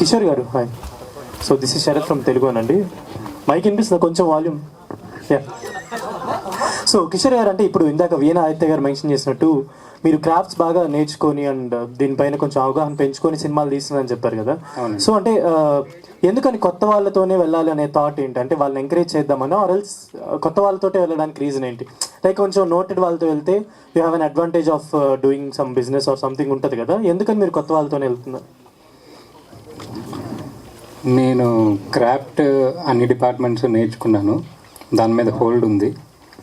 Kishore garu hi. So this is Sharath from Telugu అనండి. Mike వినిపిస్తుంది? కొంచెం volume yeah so Kishore గారు అంటే ఇప్పుడు ఇందాక వీణ ఆదిత్య గారు మెన్షన్ చేసినట్టు మీరు క్రాఫ్ట్స్ బాగా నేర్చుకొని అండ్ దీనిపైన కొంచెం అవగాహన పెంచుకొని సినిమాలు తీస్తున్నారని చెప్పారు కదా. సో అంటే ఆ, ఎందుకని కొత్త వాళ్ళతోనే వెళ్ళాలి అనే థాట్ ఏంటి? అంటే వాళ్ళని ఎంకరేజ్ చేద్దామనో ఆర్ఎల్స్ కొత్త వాళ్ళతోటే వెళ్ళడానికి రీజన్ ఏంటి? లైక్ కొంచెం నోటెడ్ వాళ్ళతో వెళ్తే you have an advantage of doing some business or something ఉంటుంది కదా. ఎందుకని మీరు కొత్త వాళ్ళతోనే వెళ్తున్నారు? నేను క్రాఫ్ట్ అన్ని డిపార్ట్మెంట్స్ నేర్చుకున్నాను. దాని మీద హోల్డ్ ఉంది.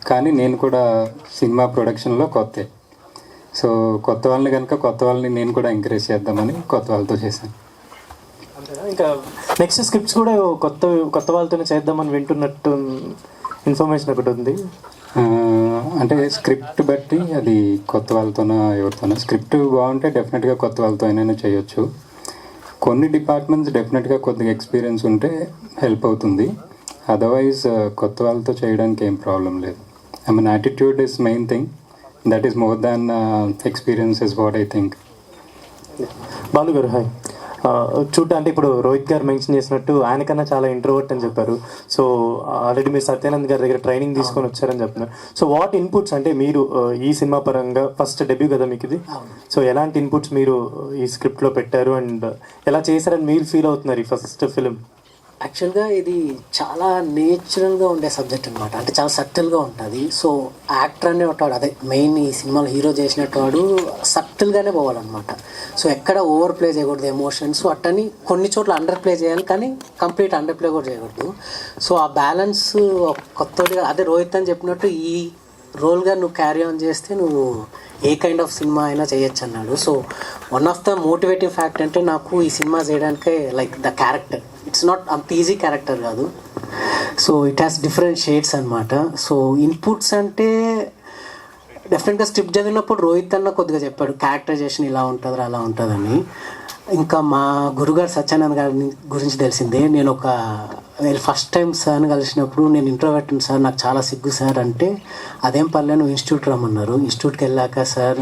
కానీ నేను కూడా సినిమా ప్రొడక్షన్లో కొత్త. సో కొత్త వాళ్ళని కనుక కొత్త వాళ్ళని నేను కూడా ఎంకరేజ్ చేద్దామని కొత్త వాళ్ళతో చేశాను? ఇంకా నెక్స్ట్ స్క్రిప్ట్స్ కూడా కొత్త కొత్త వాళ్ళతోనే చేద్దామని వింటున్నట్టు ఇన్ఫర్మేషన్ ఒకటి ఉంది. అంటే స్క్రిప్ట్ బట్టి అది కొత్త వాళ్ళతోనో ఎవరితోనో. స్క్రిప్ట్ బాగుంటే డెఫినెట్గా కొత్త వాళ్ళతో అయినా చేయొచ్చు. కొన్ని డిపార్ట్మెంట్స్ డెఫినెట్గా కొద్దిగా ఎక్స్పీరియన్స్ ఉంటే హెల్ప్ అవుతుంది. అదర్వైజ్ uh, కొత్త వాళ్ళతో చేయడానికి ఏం ప్రాబ్లం లేదు. I mean attitude is main thing that is more than experience is what I think Balu garu hi చూడ్డా అంటే ఇప్పుడు రోహిత్ గారు మెన్షన్ చేసినట్టు ఆయనకన్నా చాలా ఇంట్రోవర్ట్ అని చెప్పారు. సో ఆల్రెడీ మీరు సత్యానంద్ గారి దగ్గర ట్రైనింగ్ తీసుకొని వచ్చారని చెప్తున్నారు సో వాట్ ఇన్పుట్స్ అంటే మీరు ఈ సినిమా పరంగా ఫస్ట్ డెబ్యూ కదా మీకు ఇది? సో ఎలాంటి ఇన్పుట్స్ మీరు ఈ స్క్రిప్ట్లో పెట్టారు? అండ్ ఎలా చేశారని మీరు ఫీల్ అవుతున్నారు ఈ ఫస్ట్ ఫిలిం యాక్చువల్గా ఇది చాలా నేచురల్గా ఉండే సబ్జెక్ట్ అనమాట అంటే చాలా సటిల్గా ఉంటుంది. సో యాక్టర్ అనేవాడు అదే మెయిన్ ఈ సినిమాలో హీరో చేసినట్టు వాడు సటిల్గానే పోవాలన్నమాట. సో ఎక్కడ ఓవర్ ప్లే చేయకూడదు ఎమోషన్స్. అట్టని కొన్ని చోట్ల అండర్ ప్లే చేయాలి కానీ కంప్లీట్ అండర్ ప్లే కూడా చేయకూడదు. సో ఆ బ్యాలెన్స్ కొత్తగా అదే రోహిత్ అని చెప్పినట్టు ఈ రోల్గా నువ్వు క్యారీ ఆన్ చేస్తే నువ్వు ఏ కైండ్ ఆఫ్ సినిమా అయినా చేయొచ్చు అన్నాడు. So one of the motivative fact అంటే నాకు ఈ సినిమా చేయడానికే like the character it's not అంత ఈజీ క్యారెక్టర్ కాదు. So it has different shades అనమాట సో ఇన్పుట్స్ అంటే డెఫినెట్గా స్క్రిప్ట్ చదివినప్పుడు రోహిత్ అన్న కొద్దిగా చెప్పాడు క్యారెక్టరైజేషన్ ఇలా ఉంటుంది అలా ఉంటుందని. ఇంకా మా గురుగారు సత్యానంద్ గారి గురించి తెలిసిందే. నేను ఒక ఫస్ట్ టైం సార్ని కలిసినప్పుడు నేను ఇంట్రోవర్టన్ సార్ నాకు చాలా సిగ్గు సార్ అంటే అదేం పర్లేదు ఇన్స్టిట్యూట్ రమ్మన్నారు. ఇన్స్టిట్యూట్కి వెళ్ళాక సార్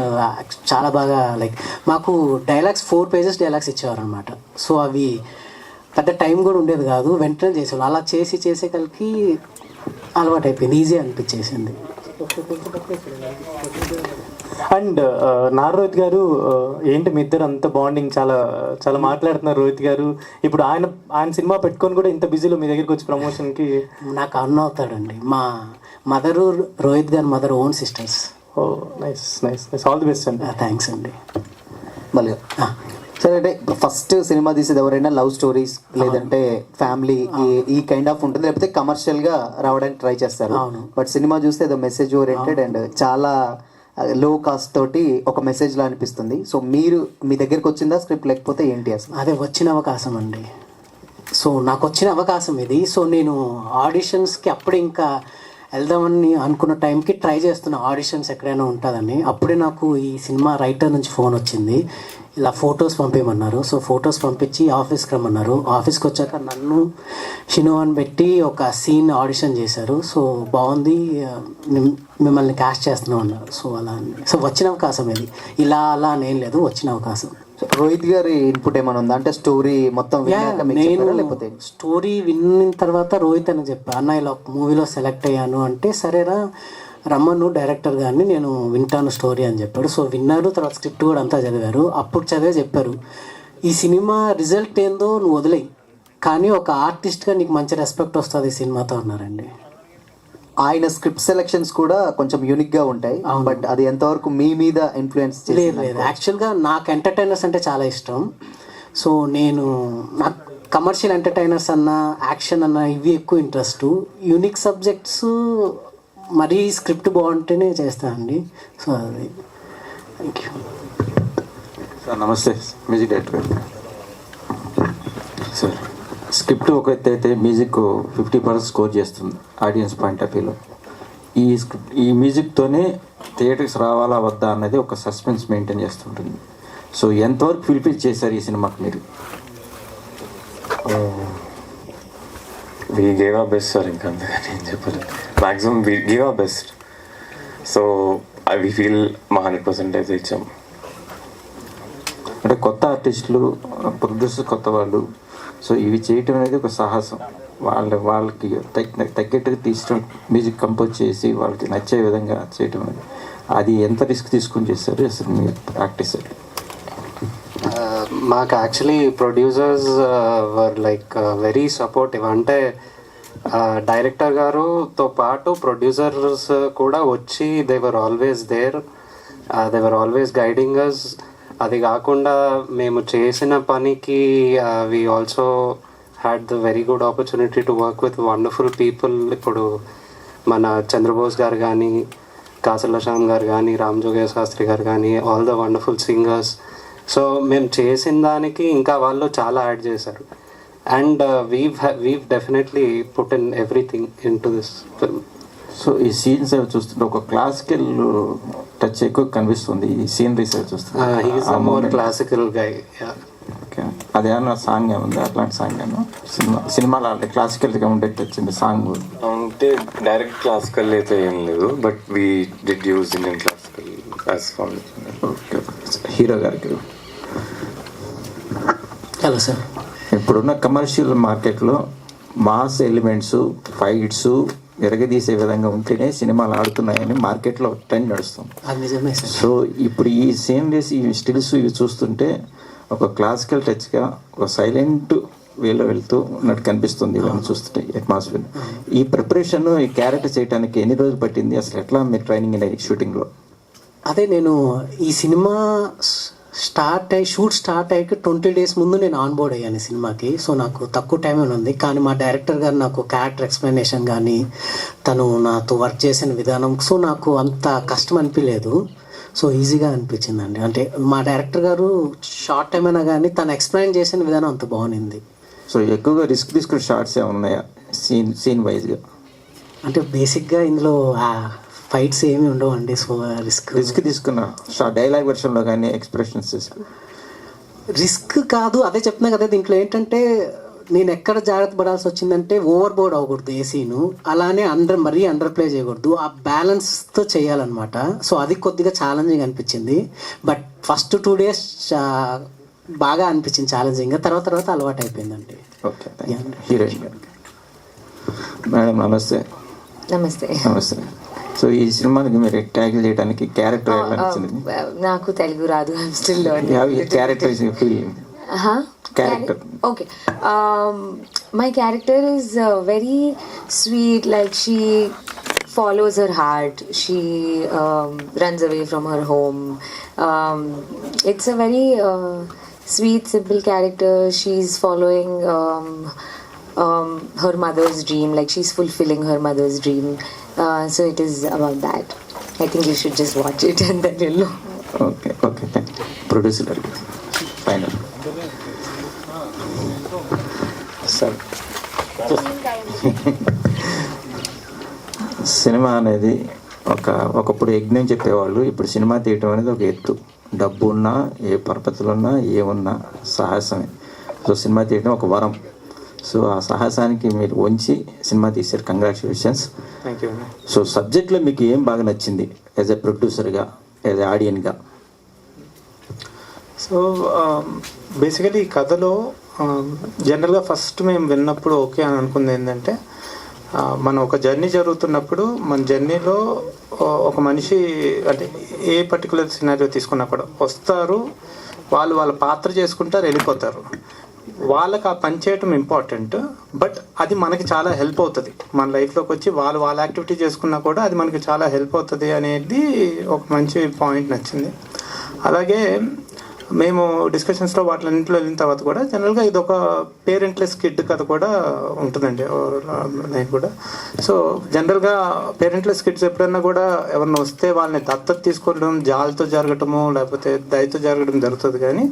చాలా బాగా లైక్ మాకు డైలాగ్స్ ఫోర్ పేజెస్ డైలాగ్స్ ఇచ్చేవారనమాట సో అవి పెద్ద టైం కూడా ఉండేది కాదు వెంటనే చేసేవాళ్ళు. అలా చేసి చేసే కలికి అలవాటు అయిపోయింది ఈజీ అనిపించేసింది. అండ్ నార్ రోహిత్ గారు ఆ, ఏంటి మీ ఇద్దరు అంత బాండింగ్ చాలా చాలా మాట్లాడుతున్నారు రోహిత్ గారు. ఇప్పుడు ఆయన ఆయన సినిమా పెట్టుకొని కూడా ఇంత బిజీలో మీ దగ్గరికి వచ్చి ప్రమోషన్కి నాకు అన్న అవుతాడండి. మా mother Rohit garu mother own sisters. Oh nice nice nice all the best అండి. థ్యాంక్స్ అండి. మళ్ళీ సరే అంటే ఫస్ట్ సినిమా తీసేది ఎవరైనా లవ్ స్టోరీస్ లేదంటే ఫ్యామిలీ ఈ కైండ్ ఆఫ్ ఉంటుంది. లేకపోతే కమర్షియల్గా రావడానికి ట్రై చేస్తారు. అవును. బట్ సినిమా చూస్తే ఏదో మెసేజ్ ఓరియంటెడ్ అండ్ చాలా లో కాస్ట్ తోటి ఒక మెసేజ్ లా అనిపిస్తుంది. సో మీరు మీ దగ్గరకు వచ్చిందా స్క్రిప్ట్ లేకపోతే ఏంటి అసలు? అదే వచ్చిన అవకాశం అండి. సో నాకు వచ్చిన అవకాశం ఇది. సో నేను ఆడిషన్స్కి అప్పుడు ఇంకా వెళ్దామని అనుకున్న టైంకి ట్రై చేస్తున్న ఆడిషన్స్ ఎక్కడైనా ఉంటుందని. అప్పుడే నాకు ఈ సినిమా రైటర్ నుంచి ఫోన్ వచ్చింది. ఇలా ఫొటోస్ పంపించమన్నారు సో ఫొటోస్ పంపించి ఆఫీస్కి రమ్మన్నారు. ఆఫీస్కి వచ్చాక నన్ను షినోవాన్ అని పెట్టి ఒక సీన్ ఆడిషన్ చేశారు. సో బాగుంది. మిమ్మల్ని క్యాష్ చేస్తున్నాం అన్నారు సో అలా అని. సో వచ్చిన అవకాశం ఇది. ఇలా అలా అని ఏం లేదు. వచ్చిన అవకాశం. రోహిత్ గారి ఇన్పుట్ ఏమైనా ఉందా? అంటే స్టోరీ మొత్తం నేను లేకపోతే? స్టోరీ విన్న తర్వాత రోహిత్ అని చెప్పా. అన్న ఇలా మూవీలో సెలెక్ట్ అయ్యాను అంటే సరేరా రమ్మను డైరెక్టర్ గారిని నేను వింటాను స్టోరీ అని చెప్పాడు. సో విన్నారు తర్వాత స్క్రిప్ట్ కూడా అంతా చదివారు. అప్పుడు చదివే చెప్పారు ఈ సినిమా రిజల్ట్ ఏందో నువ్వు వదిలేయి కానీ ఒక ఆర్టిస్ట్గా నీకు మంచి రెస్పెక్ట్ వస్తుంది ఈ సినిమాతో అన్నారండి. ఆయన స్క్రిప్ట్ సెలెక్షన్స్ కూడా కొంచెం యూనిక్గా ఉంటాయి. బట్ అది ఎంతవరకు మీ మీద ఇన్ఫ్లుయెన్స్ లేదు లేదు. యాక్చువల్గా నాకు ఎంటర్టైనర్స్ అంటే చాలా ఇష్టం. సో నేను నాకు కమర్షియల్ ఎంటర్టైనర్స్ అన్న యాక్షన్ అన్న ఇవి ఎక్కువ ఇంట్రెస్ట్ యూనిక్ సబ్జెక్ట్స్ మరీ స్క్రిప్ట్ బాగుంటేనే చేస్తానండి సో అది. థ్యాంక్ యూ సార్ నమస్తే. Music director sir. స్క్రిప్ట్ ఒక ఎత్తు అయితే మ్యూజిక్ ఫిఫ్టీ పర్సెంట్ స్కోర్ చేస్తుంది ఆడియన్స్ పాయింట్ ఆఫ్ వ్యూలో. ఈ స్క్రిప్ట్ ఈ మ్యూజిక్తోనే థియేటర్స్ రావాలా వద్దా అన్నది ఒక సస్పెన్స్ మెయింటైన్ చేస్తుంటుంది. సో ఎంతవరకు ఫిల్ఫిల్ చేశారు ఈ సినిమాకి మీరు? We gave a best sir ఇంకా అంతగానే ఏం చెప్పాలి maximum we give a best so we feel మా హండ్రెడ్ పర్సెంట్ అయితే ఇచ్చాం. అంటే కొత్త ఆర్టిస్టులు ప్రొడ్యూసర్ కొత్త వాళ్ళు సో ఇవి చేయటం అనేది ఒక సాహసం. వాళ్ళ వాళ్ళకి తగ్గ తగ్గట్టుగా తీసుకోవడం మ్యూజిక్ కంపోజ్ చేసి వాళ్ళకి నచ్చే విధంగా చేయటం అనేది. అది ఎంత రిస్క్ తీసుకొని చేస్తారు అసలు మీరు ప్రాక్టీస్ uh, మాకు actually producers were like very supportive అంటే uh, డైరెక్టర్ గారుతో పాటు ప్రొడ్యూసర్స్ కూడా వచ్చి they were always there they were always guiding us అది కాకుండా మేము చేసిన పనికి we also had the very good opportunity to work with wonderful people ఇప్పుడు మన చంద్రబోస్ గారు కానీ కాసల శ్యామ్ గారు కానీ రామ్ జోగేశ్ శాస్త్రి గారు కానీ all the wonderful singers so మేము చేసిన దానికి ఇంకా వాళ్ళు చాలా యాడ్ చేశారు. And we've we've definitely put in everything into this film so ఈ సీన్స్ అవి చూస్తుంటే ఒక క్లాసికల్ టచ్ ఎక్కువ కనిపిస్తుంది. ఈ సీనరీస్ అవి చూస్తుంటే he's a a more moment. Classical guy okay అదేమన్నా సాంగ్ ఏముంది అట్లాంటి సాంగ్ ఏమో సినిమా సినిమాలో అంటే క్లాసికల్గా ఉండేది వచ్చింది సాంగ్ అంటే డైరెక్ట్ క్లాసికల్ అయితే ఏం లేదు but we did use Indian classical as okay hero గారికి హలో సార్ ఇప్పుడున్న కమర్షియల్ మార్కెట్లో మాస్ ఎలిమెంట్స్ ఫైట్స్ ఎరగదీసే విధంగా ఉంటేనే సినిమాలు ఆడుతున్నాయని మార్కెట్లో ట్రెండ్ నడుస్తుంది. సో ఇప్పుడు ఈ సీనరీస్ ఈ స్టిల్స్ ఇవి చూస్తుంటే ఒక క్లాసికల్ టచ్గా ఒక సైలెంట్ వేలో వెళ్తూ ఉన్నట్టు కనిపిస్తుంది ఇవన్నీ చూస్తుంటే అట్మాస్ఫియర్. ఈ ప్రిపరేషన్ ఈ క్యారెక్టర్ చేయడానికి ఎన్ని రోజులు పట్టింది? అసలు ఎట్లా మీరు ట్రైనింగ్ షూటింగ్లో? అదే నేను ఈ సినిమా స్టార్ట్ అయ్యి షూట్ స్టార్ట్ అయ్యాక ట్వంటీ డేస్ ముందు నేను ఆన్ బోర్డ్ అయ్యాను ఈ సినిమాకి. సో నాకు తక్కువ టైం ఉంది. కానీ మా డైరెక్టర్ గారు నాకు క్యారెక్టర్ ఎక్స్ప్లెనేషన్ కానీ తను నాతో వర్క్ చేసిన విధానం సో నాకు అంత కష్టం అనిపించలేదు సో ఈజీగా అనిపించిందండి. అంటే మా డైరెక్టర్ గారు షార్ట్ టైం అయినా కానీ తను ఎక్స్ప్లెయిన్ చేసిన విధానం అంత బాగుంది సో ఎక్కువగా రిస్క్ తీసుకునే షార్ట్స్ ఏమైనా ఉన్నాయా? సీన్ సీన్ వైజ్గా? అంటే బేసిక్గా ఇందులో ఫైట్స్ ఏమి ఉండవండి సో రిస్క్ రిస్క్ తీసుకున్న. డైలాగ్ వెర్షన్లో కానీ ఎక్స్ప్రెషన్స్ రిస్క్ కాదు అదే చెప్తున్నా కదా దీంట్లో ఏంటంటే నేను ఎక్కడ జాగ్రత్త పడాల్సి వచ్చిందంటే ఓవర్ బోర్డ్ అవ్వకూడదు ఏసీను అలానే అండర్ మరీ అండర్ ప్లే చేయకూడదు. ఆ బ్యాలెన్స్తో చేయాలన్నమాట. సో అది కొద్దిగా ఛాలెంజింగ్ అనిపించింది. బట్ ఫస్ట్ టూ డేస్ బాగా అనిపించింది ఛాలెంజింగ్ తర్వాత తర్వాత అలవాటు అయిపోయిందండి. ఓకే మేడం నమస్తే. నమస్తే. నమస్తే. సో ఈ సినిమాకి మీరు ట్యాకిల్ చేయడానికి క్యారెక్టర్ ఎలా నచ్చింది నాకు తెలుగు రాదు I'm still character Character. Okay my character is very sweet like she follows her heart she um, runs away from her home um, it's a very uh, sweet simple character she's following um, um, her mother's dream like she's fulfilling her mother's dream uh, so it is about that i think you should just watch it and then you'll know Okay, okay, thank you. Producer, final. Sir cinema అనేది ఒక ఒకప్పుడు యజ్ఞం చెప్పేవాళ్ళు ఇప్పుడు cinema తీయటం అనేది ఒక ఎత్తు డబ్బు ఉన్నా ఏ పరపతిలో ఉన్నా ఏమున్నా సాహసమే సో సినిమా తీయటం ఒక వరం సో ఆ సాహసానికి మీరు వంచి సినిమా తీశారు. కంగ్రాచులేషన్స్ సో సబ్జెక్ట్లో మీకు ఏం బాగా నచ్చింది? యాజ్ ఎ ప్రొడ్యూసర్గా యాజ్ ఎ ఆడియన్గా సో బేసికలీ ఈ కథలో జనరల్గా ఫస్ట్ మేము విన్నప్పుడు ఓకే అని అనుకుంది ఏంటంటే మనం ఒక జర్నీ జరుగుతున్నప్పుడు మన జర్నీలో ఒక మనిషి అంటే ఏ పర్టికులర్ సినారియో తీసుకున్నా కూడా వస్తారు వాళ్ళు వాళ్ళ పాత్ర చేసుకుంటారు వెళ్ళిపోతారు. వాళ్ళకి ఆ పని చేయటం ఇంపార్టెంట్ బట్ అది మనకి చాలా హెల్ప్ అవుతుంది. మన లైఫ్లోకి వచ్చి వాళ్ళు వాళ్ళ యాక్టివిటీ చేసుకున్నా కూడా అది మనకి చాలా హెల్ప్ అవుతుంది అనేది ఒక మంచి పాయింట్ నచ్చింది. అలాగే మేము డిస్కషన్స్లో వాటిలన్నింటిలో వెళ్ళిన తర్వాత కూడా జనరల్గా ఇది ఒక పేరెంట్లెస్ కిడ్ కథ కూడా ఉంటుందండి నేను కూడా. సో జనరల్గా పేరెంట్లెస్ కిడ్స్ ఎప్పుడైనా కూడా ఎవరిని వస్తే వాళ్ళని దత్తత తీసుకోవడం జాలితో జరగటము లేకపోతే దయతో జరగడం జరుగుతుంది కానీ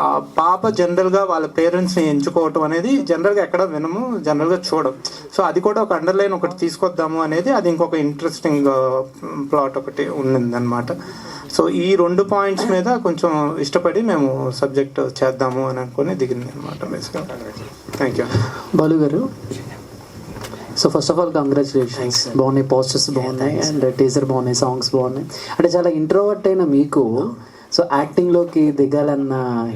ఆ పాప జనరల్గా వాళ్ళ పేరెంట్స్ని ఎంచుకోవటం అనేది జనరల్గా ఎక్కడ వినము జనరల్గా చూడం. సో అది కూడా ఒక అండర్లైన్ ఒకటి తీసుకొద్దాము అనేది అది ఇంకొక ఇంట్రెస్టింగ్ ప్లాట్ ఒకటి ఉండిందనమాట సో ఈ రెండు పాయింట్స్ మీద కొంచెం ఇష్టపడి మేము సబ్జెక్ట్ చేద్దాము అని అనుకుని దిగింది అనమాట బేసిక్గా thank you Balu garu so first of all congratulations బాగున్నాయి పోస్టర్స్ బాగున్నాయి అండ్ టీజర్ బాగున్నాయి సాంగ్స్ బాగున్నాయి. అంటే చాలా ఇంట్రోవర్ట్ అయిన మీకు సో యాక్టింగ్లోకి దిగాలన్న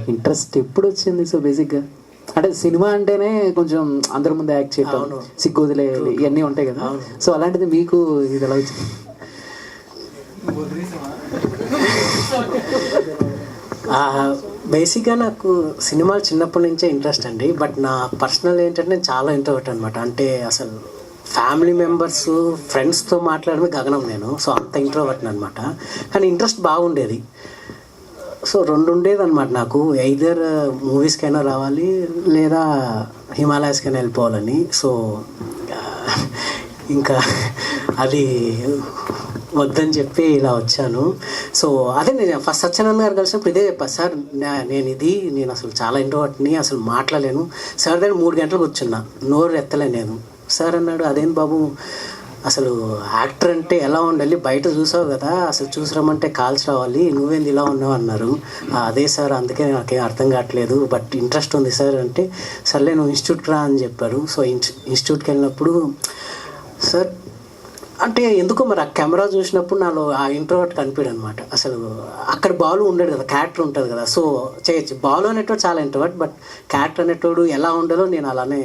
ఇంట్రెస్ట్ ఎప్పుడు వచ్చింది సో బేసిక్గా అంటే సినిమా అంటేనే కొంచెం అందరి ముందు యాక్ట్ చేయటం సిగ్గు వదిలేయాలి ఇవన్నీ ఉంటాయి కదా. సో అలాంటిది మీకు ఇది ఎలా వచ్చింది? బేసిక్గా నాకు సినిమాలు చిన్నప్పటి నుంచే ఇంట్రెస్ట్ అండి. బట్ నా పర్సనల్ ఏంటంటే నేను చాలా ఇంట్రోవర్ట్ అనమాట అంటే అసలు ఫ్యామిలీ మెంబర్స్ ఫ్రెండ్స్తో మాట్లాడమే గగనం నేను. సో అంత ఇంట్రోవర్ట్ అనమాట కానీ ఇంట్రెస్ట్ బాగుండేది. సో రెండు ఉండేది అనమాట నాకు. ఎయిదర్ మూవీస్కైనా రావాలి లేదా హిమాలయస్కైనా వెళ్ళిపోవాలని. సో ఇంకా అది వద్దని చెప్పి ఇలా వచ్చాను. సో అదే నేను ఫస్ట్ సత్యానంద్ గారు కలిసినప్పుడు ఇదే చెప్పాను సార్ నేను ఇది నేను అసలు చాలా ఇంట్రోవర్ట్ని అసలు మాట్లాడలేను. సార్ దగ్గర మూడు గంటలకు కూర్చున్నా నోరు ఎత్తలేను నేను. సార్ అన్నాడు అదేం బాబు అసలు యాక్టర్ అంటే ఎలా ఉండాలి? బయట చూసావు కదా అసలు చూసిరమ్మంటే కాల్స్ రావాలి నువ్వేంది ఇలా ఉన్నావు? అన్నారు. అదే సార్ అందుకే నాకేం అర్థం కావట్లేదు బట్ ఇంట్రెస్ట్ ఉంది సార్ అంటే సర్లే నువ్వు ఇన్స్టిట్యూట్కి రా అని చెప్పారు సో ఇన్స్ ఇన్స్టిట్యూట్కి వెళ్ళినప్పుడు సార్ అంటే ఎందుకో మరి ఆ కెమెరా చూసినప్పుడు నాలో ఆ ఇంట్రోవర్ట్ కనిపించడు అనమాట అసలు అక్కడ బాలు ఉండడు కదా క్యారెక్టర్ ఉంటుంది కదా. సో చేయొచ్చు. బాలు అనేటోడు చాలా ఇంట్రోవర్ట్ బట్ క్యారెక్టర్ అనేటోడు ఎలా ఉండాలో నేను అలానే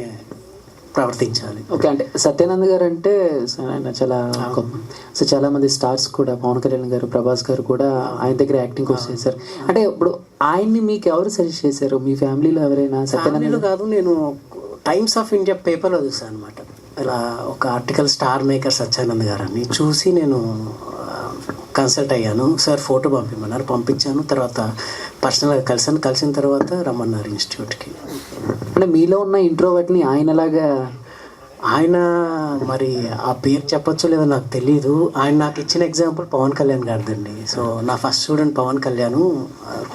ప్రవర్తించాలి. ఓకే అంటే సత్యానంద్ గారు అంటే ఆయన చాలా సో చాలా మంది స్టార్స్ కూడా పవన్ కళ్యాణ్ గారు ప్రభాస్ గారు కూడా ఆయన దగ్గర యాక్టింగ్ కోర్స్ చేశారు. అంటే ఇప్పుడు ఆయన్ని మీకు ఎవరు సజెస్ట్ చేశారు? మీ ఫ్యామిలీలో ఎవరైనా సత్యానంద్ కాదు నేను టైమ్స్ ఆఫ్ ఇండియా పేపర్లో చూసాను అనమాట ఇలా ఒక ఆర్టికల్ స్టార్ మేకర్ సత్యానంద్ గారని చూసి నేను కన్సల్ట్ అయ్యాను. సార్ ఫోటో పంపిమన్నారు. పంపించాను. తర్వాత పర్సనల్గా కలిసాను కలిసిన తర్వాత రమ్మన్నారు ఇన్స్టిట్యూట్కి అంటే మీలో ఉన్న ఇంట్రోవర్ట్ని ఆయనలాగా ఆయన మరి ఆ పేరు చెప్పొచ్చో లేదో నాకు తెలియదు ఆయన నాకు ఇచ్చిన ఎగ్జాంపుల్ పవన్ కళ్యాణ్ గారిదండి. సో నా ఫస్ట్ స్టూడెంట్ పవన్ కళ్యాణ్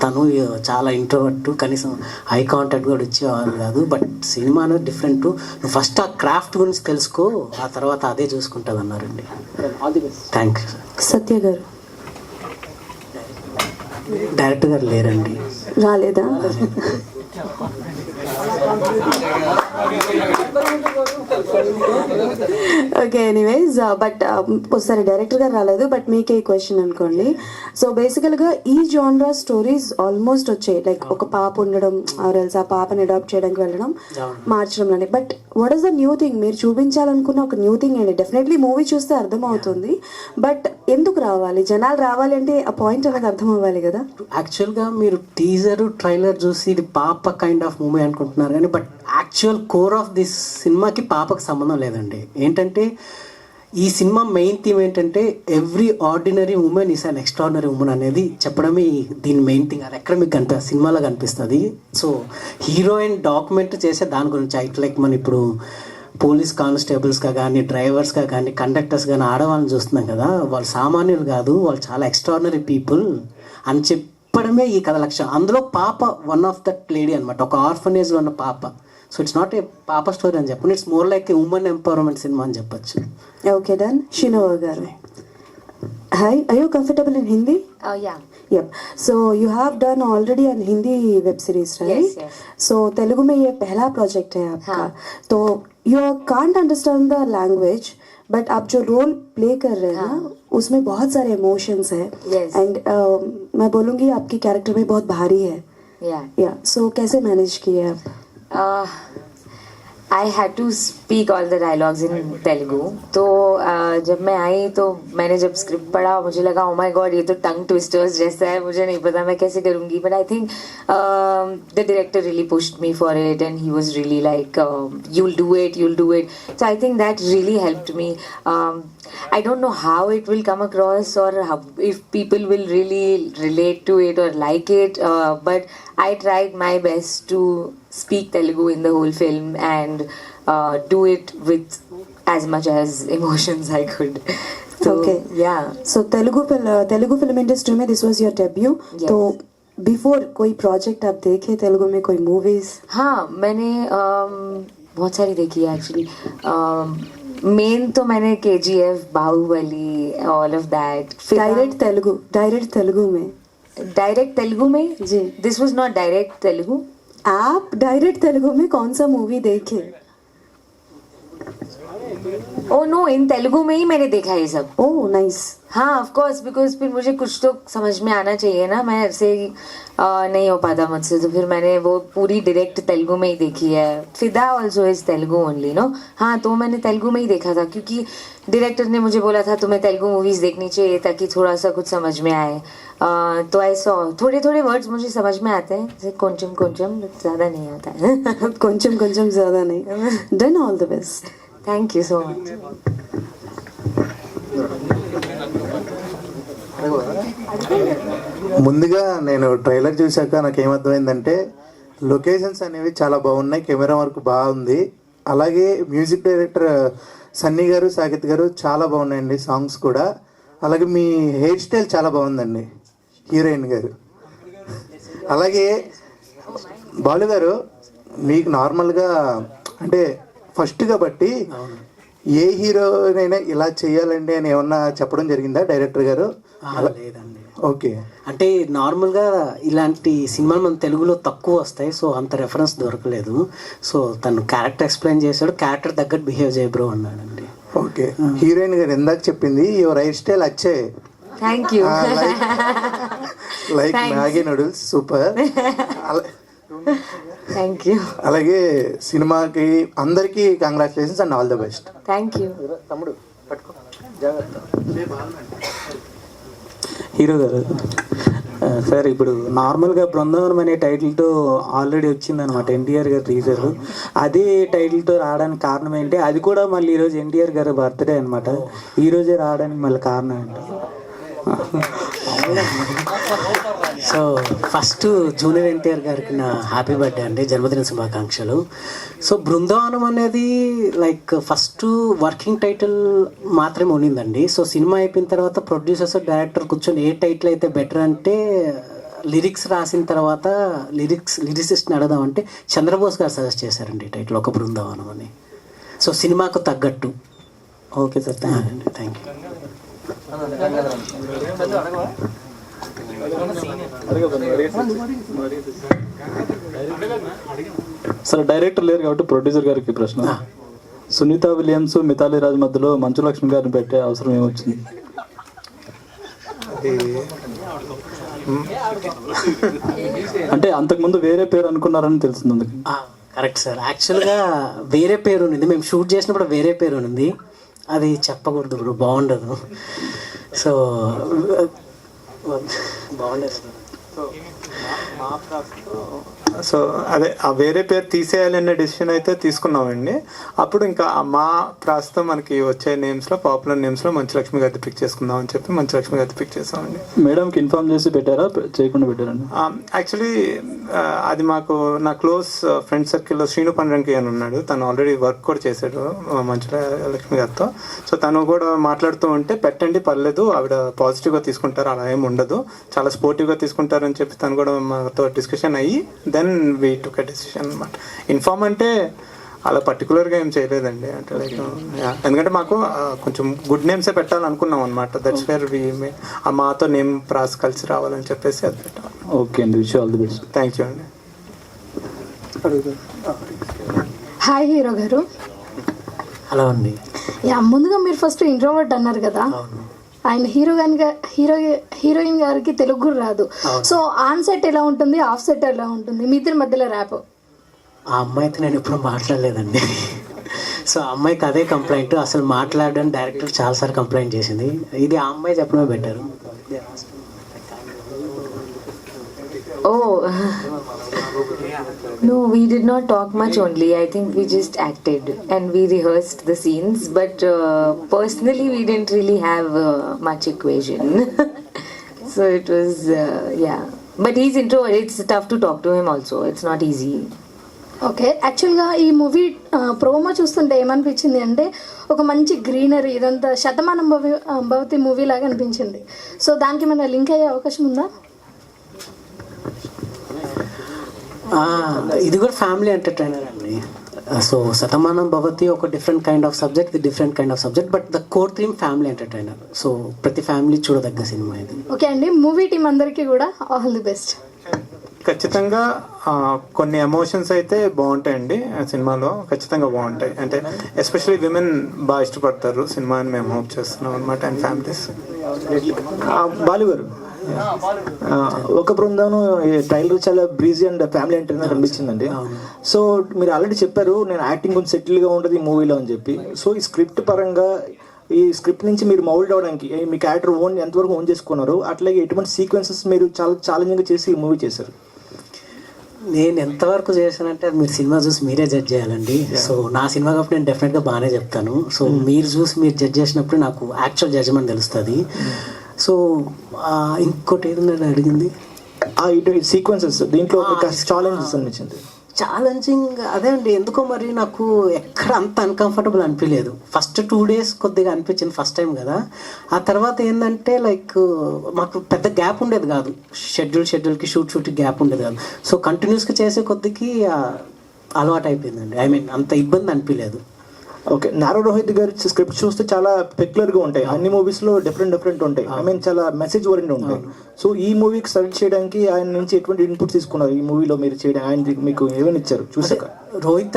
తను చాలా ఇంట్రోవర్ట్ కనీసం ఐ కాంటాక్ట్ కూడా ఇచ్చేవాళ్ళు కాదు. బట్ సినిమా అనేది డిఫరెంట్ నువ్వు ఫస్ట్ ఆ క్రాఫ్ట్ గురించి తెలుసుకో ఆ తర్వాత అదే చూసుకుంటుంది అన్నారండి థ్యాంక్ యూ సత్య గారు. డైరెక్టర్ గారు లేరండి. రాలేదా. ఓకే ఎనీవేస్ బట్ ఒకసారి డైరెక్టర్ గారు రాలేదు బట్ మీకే క్వశ్చన్ అనుకోండి. సో బేసికల్గా ఈ జాన్రా స్టోరీస్ ఆల్మోస్ట్ వచ్చాయి. లైక్ ఒక పాప ఉండడం ఆర్ఎల్స్ ఆ పాపని అడాప్ట్ చేయడానికి వెళ్ళడం మార్చడంలోనే. But what is the new thing మీరు చూపించాలనుకున్న ఒక న్యూ థింగ్ అండి డెఫినెట్లీ మూవీ చూస్తే అర్థమవుతుంది. బట్ ఎందుకు రావాలి? జనాలు రావాలి అంటే ఆ పాయింట్ అనేది అర్థం అవ్వాలి కదా యాక్చువల్గా మీరు టీజర్ ట్రైలర్ చూసి ఇది పాప కైండ్ ఆఫ్ మూవీ అనుకుంటున్నారు కానీ but actual core of this సినిమాకి పాపకు సంబంధం లేదండి. ఏంటంటే ఈ సినిమా మెయిన్ థీమ్ ఏంటంటే every ordinary woman is an extraordinary woman అనేది చెప్పడమే దీని మెయిన్ థింగ్ అది ఎక్కడ మీకు కనిపి సినిమాలో కనిపిస్తుంది. సో హీరోయిన్ డాక్యుమెంట్ చేసే దాని గురించి ఐట్ లైక్ మన ఇప్పుడు పోలీస్ కానిస్టేబుల్స్గా కానీ డ్రైవర్స్గా కానీ కండక్టర్స్ కానీ ఆడవాళ్ళని చూస్తున్నాం కదా వాళ్ళు సామాన్యులు కాదు వాళ్ళు చాలా ఎక్స్ట్రాడినరీ పీపుల్ అని చెప్పడమే ఈ కథ లక్ష్యం. అందులో పాప వన్ ఆఫ్ దట్ లేడీ అనమాట ఒక ఆర్ఫనేజ్లో ఉన్న పాప. సో ఇట్స్ నాట్ ఏ పాప స్టోరీ అని చెప్పండి it's more like a women empowerment cinema అని చెప్పొచ్చు okay done Shinova garu hi I you comfortable in Hindi Uh, yeah. Yep. So you have done already an Hindi web series, right? Yes, yes. So Telugu में ये पहला project है आपका तो you can't understand the language but आप जो role play कर रहे हैं ना उसमें बहुत सारे इमोशंस है Yes. एंड मैं बोलूँगी आपकी कैरेक्टर में बहुत भारी है Yeah. या सो कैसे मैनेज किए आप I had to speak all the dialogues in Telugu तो जब मैं आई तो मैंने जब स्क्रिप्ट पढ़ा मुझे लगा ओ माई गॉड ये तो टंग ट्विस्टर्स जैसा है, मुझे नहीं पता मैं कैसे करूँगी. But I think the director really pushed me for it and he was really like you will do it you will do it so I think that really helped me I don't know how it will come across और if people will really relate to it और like it but I try my best to speak telugu in the whole film and uh, do it with as much as emotions i could. So Okay. yeah. So Telugu film Telugu film industry में this was your debut Yes. तो before कोई project आप देखे तेलुगु में कोई movies हाँ मैंने um, बहुत सारी देखी है एक्चुअली मेन तो मैंने K G F Baahubali all of that direct Telugu direct Telugu में? डायरेक्ट तेलुगु में? जी. This was not direct Telugu आप डायरेक्ट तेलुगु में कौन सा मूवी देखे? ओ नो इन तेलुगु में ही मैंने देखा ये सब ओ नाइस हाँ ऑफ़ कोर्स बिकॉज़ फिर मुझे कुछ तो समझ में आना चाहिए ना। मैं ऐसे नहीं हो पाता मुझसे तो फिर मैंने वो पूरी डायरेक्ट तेलुगु में ही देखी है। Fidaa also is Telugu only no हाँ तो मैंने तेलुगु में ही देखा था क्योंकि डायरेक्टर ने मुझे बोला था तुम्हें तेलुगु मूवीज़ देखनी चाहिए ताकि थोड़ा सा कुछ समझ में आए। तो आई थोड़े थोड़े वर्ड्स मुझे समझ में आते हैं जैसे कोंचम कोंचम ज़्यादा नहीं आता है। कोंचम कोंचम ज़्यादा नहीं। Done all the best thank you so much ముందుగా నేను ట్రైలర్ చూశాక నాకు ఏమర్థమైందంటే లొకేషన్స్ అనేవి చాలా బాగున్నాయి కెమెరా వర్క్ బాగుంది. అలాగే మ్యూజిక్ డైరెక్టర్ సన్నీ గారు సాకిత్ గారు చాలా బాగున్నాయండి సాంగ్స్ కూడా. అలాగే మీ హెయిర్ స్టైల్ చాలా బాగుందండి హీరోయిన్ గారు. అలాగే బాలు గారు మీకు నార్మల్గా అంటే ఫస్ట్ కాబట్టి ఏ హీరోనైనా ఇలా చేయాలండి అని ఏమన్నా చెప్పడం జరిగిందా డైరెక్టర్ గారు? లేదండి. ఓకే. అంటే నార్మల్గా ఇలాంటి సినిమాలు మన తెలుగులో తక్కువ వస్తాయి సో అంత రెఫరెన్స్ దొరకలేదు. సో తను క్యారెక్టర్ ఎక్స్ప్లెయిన్ చేశాడు క్యారెక్టర్ తగ్గట్టు బిహేవ్ చేయబ్రో అన్నాడండి. ఓకే. హీరోయిన్ గారు ఎందాక చెప్పింది యువర్ హైర్ స్టైల్ వచ్చే thank you like Maggi noodles super thank you అలాగే సినిమాకి అందరికీ congratulations and all the best thank you తమ్ముడు పట్టుకో. జాగ్రత్త. హీరో గారు సార్ ఇప్పుడు నార్మల్గా బృందావనం అనే టైటిల్తో ఆల్రెడీ వచ్చింది అనమాట ఎన్టీఆర్ గారు టీజర్. అదే టైటిల్తో రావడానికి కారణం ఏంటి? అది కూడా మళ్ళీ ఈరోజు ఎన్టీఆర్ గారు బర్త్డే అనమాట ఈరోజే రావడానికి మళ్ళీ కారణం ఏంటి? సో ఫస్ట్ జూనియర్ ఎన్టీఆర్ గారికి నా హ్యాపీ బర్త్డే అండి జన్మదిన శుభాకాంక్షలు. సో బృందావనం అనేది లైక్ ఫస్ట్ వర్కింగ్ టైటిల్ మాత్రమే ఉండిందండి సో సినిమా అయిపోయిన తర్వాత ప్రొడ్యూసర్స్ డైరెక్టర్ కూర్చొని ఏ టైటిల్ అయితే బెటర్ అంటే లిరిక్స్ రాసిన తర్వాత లిరిక్స్ లిరిసిస్ట్ని అడదామంటే చంద్రబోస్ గారు సజెస్ట్ చేశారండి టైటిల్ ఒక బృందావనం అని. సో సినిమాకు తగ్గట్టు. Okay sir thank you thank you సరే డైరెక్టర్ లేరు కాబట్టి ప్రొడ్యూసర్ గారికి ప్రశ్న. సునీత విలియమ్స్ మితాలి రాజ్ మధ్యలో మంచు లక్ష్మి గారిని పెట్టే అవసరం ఏమొచ్చింది? అంటే అంతకుముందు వేరే పేరు అనుకున్నారని తెలిసింది కరెక్ట్ సార్. యాక్చువల్గా వేరే పేరు ఉండింది మేము షూట్ చేసినప్పుడు వేరే పేరు ఉండింది అది చెప్పకూడదు బ్రో బాగుండదు. సో బాగుండదు. సార్ సో అదే ఆ వేరే పేరు తీసేయాలనే డెసిషన్ అయితే తీసుకున్నామండి. అప్పుడు ఇంకా మా ప్రస్తుతం మనకి వచ్చే నేమ్స్లో పాపులర్ నేమ్స్లో మంచు లక్ష్మి గారిది పిక్ చేసుకుందాం అని చెప్పి మంచు లక్ష్మి గారిది పిక్ చేసామండి. మేడంకి ఇన్ఫార్మ్ చేసి పెట్టారా? చేయకుండా పెట్టారండి? యాక్చువల్లీ అది మాకు నా క్లోజ్ ఫ్రెండ్ సర్కిల్లో శ్రీను పండ్రంకి అని ఉన్నాడు. తను ఆల్రెడీ వర్క్ కూడా చేశాడు ఆ, మంచు లక్ష్మి గారితో. సో తను కూడా మాట్లాడుతూ ఉంటే పెట్టండి పర్లేదు ఆవిడ పాజిటివ్గా తీసుకుంటారు అలా ఏమి ఉండదు. చాలా స్పోర్టివ్గా తీసుకుంటారని చెప్పి తను కూడా మాతో డిస్కషన్ అయ్యి then we took a decision అనమాట ఇన్ఫార్మ్ అంటే అలా పర్టికులర్గా ఏం చేయలేదండి. అంటే లైక్ ఎందుకంటే మాకు కొంచెం గుడ్ నేమ్సే పెట్టాలనుకున్నాం అనమాట దట్స్ వేర్ వి ఆ మాతో నేమ్ ప్రాస్ కలిసి రావాలని చెప్పేసి అది పెట్టాం. ఓకే అండి wish all the best thank you అండి. హాయ్ హీరో గారు. హలో అండి. యా ముందుగా మీరు ఫస్ట్ ఇంట్రోవర్ట్ అన్నారు కదా. ఆయన హీరో గాని హీరో హీరోయిన్ గారికి తెలుగు రాదు. సో ఆన్ సెట్ ఎలా ఉంటుంది ఆఫ్ సెట్ ఎలా ఉంటుంది? మీ ఇద్దరి మధ్యలో ర్యాప్ ఆ అమ్మాయితో నేను ఎప్పుడు మాట్లాడలేదండి. సో ఆ అమ్మాయికి అదే కంప్లైంట్ అసలు మాట్లాడడానికి డైరెక్టర్ చాలాసార్లు కంప్లైంట్ చేసింది. ఇది ఆ అమ్మాయి చెప్పడమే better Oh. No, we did not talk much only. I think we just acted and we rehearsed the scenes. But uh, personally, we didn't really have uh, much equation. so it was, uh, yeah. But he's introvert. It's tough to talk to him also. It's not easy. Okay యాక్చువల్గా ఈ movie promo చూస్తుంటే ఏమనిపించింది అంటే ఒక మంచి greenery ఇదంతా శతమానం భవి భవతి movie లాగా అనిపించింది సో దానికి మన లింక్ అయ్యే అవకాశం ఉందా ఆ, ఇది కూడా ఫ్యామిలీ ఎంటర్టైనర్ అండి. సో శతమానం భవతి ఒక డిఫరెంట్ కైండ్ ఆఫ్ సబ్జెక్ట్ ఇది different kind of subject but the core theme family entertainer so ప్రతి ఫ్యామిలీ చూడదగ్గ సినిమా ఇది. ఓకే అండి మూవీ టీం అందరికీ కూడా ఆల్ ది బెస్ట్ ఖచ్చితంగా కొన్ని ఎమోషన్స్ అయితే బాగుంటాయండి ఆ సినిమాలో. ఖచ్చితంగా బాగుంటాయి. అంటే ఎస్పెషల్లీ విమెన్ బాగా ఇష్టపడతారు సినిమాని మేము హోప్ చేస్తున్నాం అనమాట అండ్ ఫ్యామిలీస్ బాలు గారు ఒక బృందం ట్రైలర్ చాలా బ్రీజీ అండ్ ఫ్యామిలీ ఎంటర్టైనర్ అనిపించిందండి సో మీరు ఆల్రెడీ చెప్పారు నేను యాక్టింగ్ కొంచెం సెటిల్గా ఉంటుంది ఈ మూవీలో అని చెప్పి. సో ఈ స్క్రిప్ట్ పరంగా ఈ స్క్రిప్ట్ నుంచి మీరు మౌల్డ్ అవడానికి మీ క్యారెక్టర్ ఓన్ ఎంతవరకు ఓన్ చేసుకున్నారు అట్లాగే ఎటువంటి సీక్వెన్సెస్ మీరు చాలా ఛాలెంజింగ్ చేసి ఈ మూవీ చేశారు? నేను ఎంతవరకు చేశానంటే అది మీరు సినిమా చూసి మీరే జడ్జ్ చేయాలండి. సో నా సినిమా కాబట్టి నేను డెఫినెట్గా బాగానే చెప్తాను. సో మీరు చూసి మీరు జడ్జ్ చేసినప్పుడు నాకు యాక్చువల్ జడ్జ్మెంట్ తెలుస్తుంది. సో ఇంకోటి ఏది నేను అడిగింది. ఆ ఇటు సీక్వెన్సెస్ దీంట్లో ఛాలెంజెస్ అనిపించింది. ఛాలెంజింగ్ అదే అండి ఎందుకో మరి నాకు ఎక్కడ అంత అన్కంఫర్టబుల్ అనిపించలేదు. ఫస్ట్ టూ డేస్ కొద్దిగా అనిపించింది ఫస్ట్ టైం కదా. ఆ తర్వాత ఏంటంటే లైక్ మాకు పెద్ద గ్యాప్ ఉండేది కాదు. షెడ్యూల్ షెడ్యూల్కి షూట్ షూట్కి గ్యాప్ ఉండేది కాదు. సో కంటిన్యూస్గా చేసే కొద్దికి అలవాటు అయిపోయిందండి ఐ మీన్ అంత ఇబ్బంది అనిపించలేదు. ఓకే. నారో రోహిత్ గారి స్క్రిప్ట్ చూస్తే చాలా పెక్యులర్గా ఉంటాయి. అన్ని మూవీస్లో డిఫరెంట్ డిఫరెంట్ ఉంటాయి. ఐ మీన్ చాలా మెసేజ్ ఓరియంట్ ఉంటాయి. సో ఈ మూవీకి సెలెక్ట్ చేయడానికి ఆయన నుంచి ఎటువంటి ఇన్పుట్ తీసుకున్నారు? ఈ మూవీలో మీరు చేయడానికి ఆయన మీకు ఏమైనా ఇచ్చారు? చూసాక రోహిత్